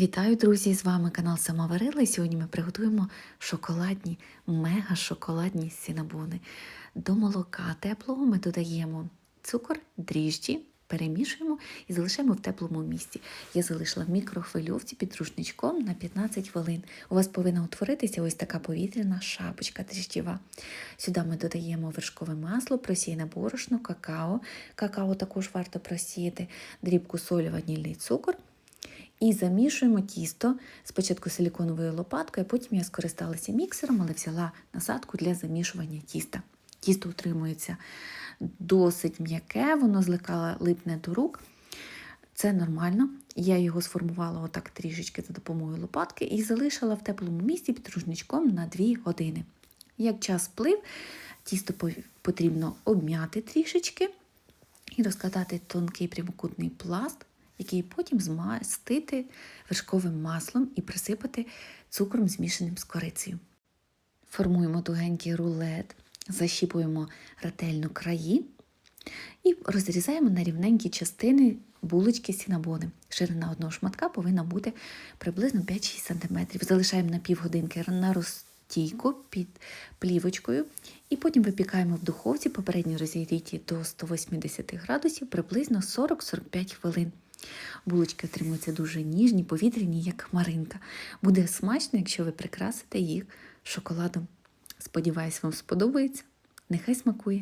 Вітаю, друзі! З вами канал Самоварила. І сьогодні ми приготуємо шоколадні, мега-шоколадні сінабони. До молока теплого ми додаємо цукор, дріжджі, перемішуємо і залишаємо в теплому місці. Я залишила в мікрохвильовці під рушничком на 15 хвилин. У вас повинна утворитися ось така повітряна шапочка дріжджєва. Сюди ми додаємо вершкове масло, просіяне борошно, какао. Какао також варто просіяти, дрібку солі, ванільний цукор. І замішуємо тісто спочатку силіконовою лопаткою, потім я скористалася міксером, але взяла насадку для замішування тіста. Тісто утримується досить м'яке, воно злегка липне до рук. Це нормально. Я його сформувала отак трішечки за допомогою лопатки і залишила в теплому місці під рушничком на 2 години. Як час сплив, тісто потрібно обм'яти трішечки і розкладати тонкий прямокутний пласт який потім змастити вершковим маслом і присипати цукром, змішаним з корицею. Формуємо тугенький рулет, защіпуємо ретельно краї і розрізаємо на рівненькі частини булочки сінабони. Ширина одного шматка повинна бути приблизно 5-6 см. Залишаємо на півгодинки на розтійку під плівочкою, і потім випікаємо в духовці попередньо розігріті до 180 градусів приблизно 40-45 хвилин. Булочки отримуються дуже ніжні, повітряні, як хмаринка. Буде смачно, якщо ви прикрасите їх шоколадом. Сподіваюсь, вам сподобається. Нехай смакує!